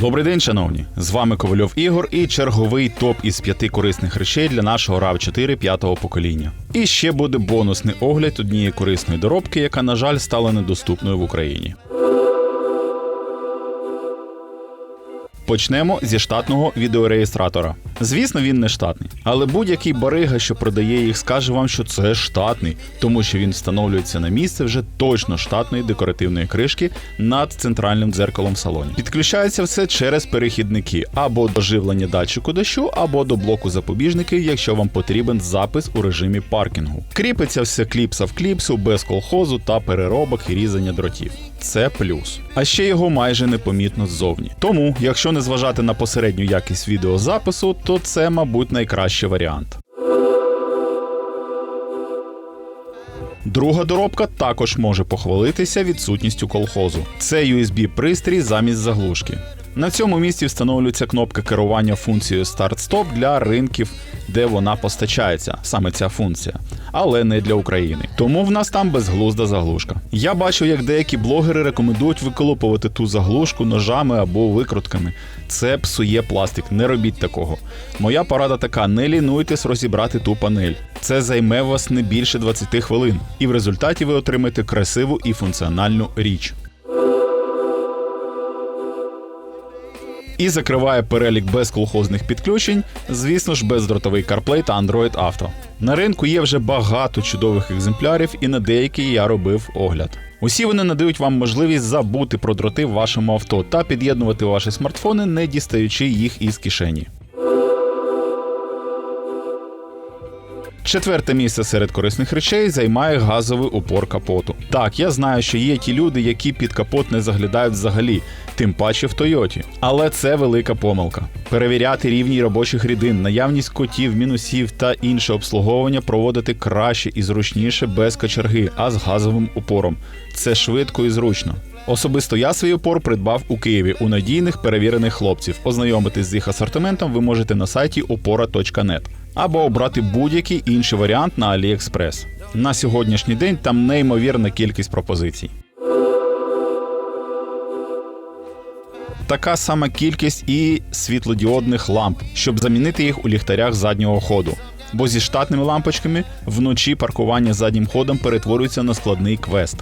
Добрий день, шановні! З вами Ковальов Ігор і черговий топ із п'яти корисних речей для нашого rav 4 п'ятого покоління. І ще буде бонусний огляд однієї корисної доробки, яка, на жаль, стала недоступною в Україні. Почнемо зі штатного відеореєстратора. Звісно, він не штатний, але будь-який барига, що продає їх, скаже вам, що це штатний, тому що він встановлюється на місце вже точно штатної декоративної кришки над центральним дзеркалом в салоні. Підключається все через перехідники або до живлення датчику дощу, або до блоку запобіжників, якщо вам потрібен запис у режимі паркінгу. Кріпиться все кліпса в кліпсу без колхозу та переробок і різання дротів. Це плюс. А ще його майже непомітно ззовні. Тому, якщо не зважати на посередню якість відеозапису, то це, мабуть, найкращий варіант. Друга доробка також може похвалитися відсутністю колхозу. Це USB-пристрій замість заглушки. На цьому місці встановлюється кнопка керування функцією Start-Stop для ринків, де вона постачається, саме ця функція, але не для України. Тому в нас там безглузда заглушка. Я бачу, як деякі блогери рекомендують виколупувати ту заглушку ножами або викрутками. Це псує пластик, не робіть такого. Моя порада така: не лінуйтесь розібрати ту панель. Це займе вас не більше 20 хвилин, і в результаті ви отримаєте красиву і функціональну річ. І закриває перелік безколхозних підключень, звісно ж, бездротовий CarPlay та Android Auto. На ринку є вже багато чудових екземплярів, і на деякі я робив огляд. Усі вони надають вам можливість забути про дроти в вашому авто та під'єднувати ваші смартфони, не дістаючи їх із кишені. Четверте місце серед корисних речей займає газовий упор капоту. Так, я знаю, що є ті люди, які під капот не заглядають взагалі, тим паче в Тойоті. Але це велика помилка. Перевіряти рівні робочих рідин, наявність котів, мінусів та інше обслуговування проводити краще і зручніше без кочерги, а з газовим упором. Це швидко і зручно. Особисто я свій опор придбав у Києві у надійних перевірених хлопців. Ознайомитись з їх асортиментом ви можете на сайті opora.net або обрати будь-який інший варіант на AliExpress. На сьогоднішній день там неймовірна кількість пропозицій. Така сама кількість і світлодіодних ламп, щоб замінити їх у ліхтарях заднього ходу. Бо зі штатними лампочками вночі паркування заднім ходом перетворюється на складний квест.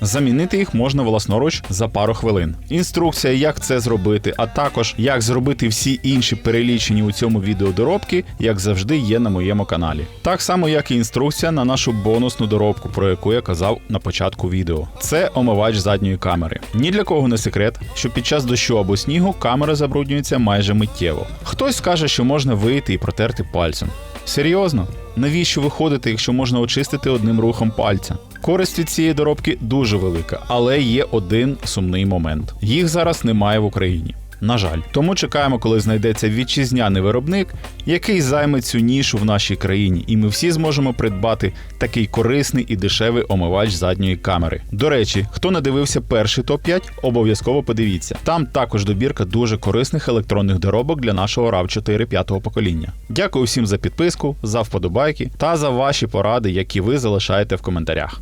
Замінити їх можна власноруч за пару хвилин. Інструкція, як це зробити, а також як зробити всі інші перелічені у цьому відео доробки, як завжди, є на моєму каналі. Так само, як і інструкція на нашу бонусну доробку, про яку я казав на початку відео. Це омивач задньої камери. Ні для кого не секрет, що під час дощу або снігу камера забруднюється майже миттєво. Хтось скаже, що можна вийти і протерти пальцем. Серйозно? Навіщо виходити, якщо можна очистити одним рухом пальця? Користь від цієї доробки дуже велика, але є один сумний момент: їх зараз немає в Україні. На жаль, тому чекаємо, коли знайдеться вітчизняний виробник, який займе цю нішу в нашій країні, і ми всі зможемо придбати такий корисний і дешевий омивач задньої камери. До речі, хто не дивився перший топ 5 обов'язково подивіться. Там також добірка дуже корисних електронних доробок для нашого rav 4 п'ятого покоління. Дякую всім за підписку, за вподобайки та за ваші поради, які ви залишаєте в коментарях.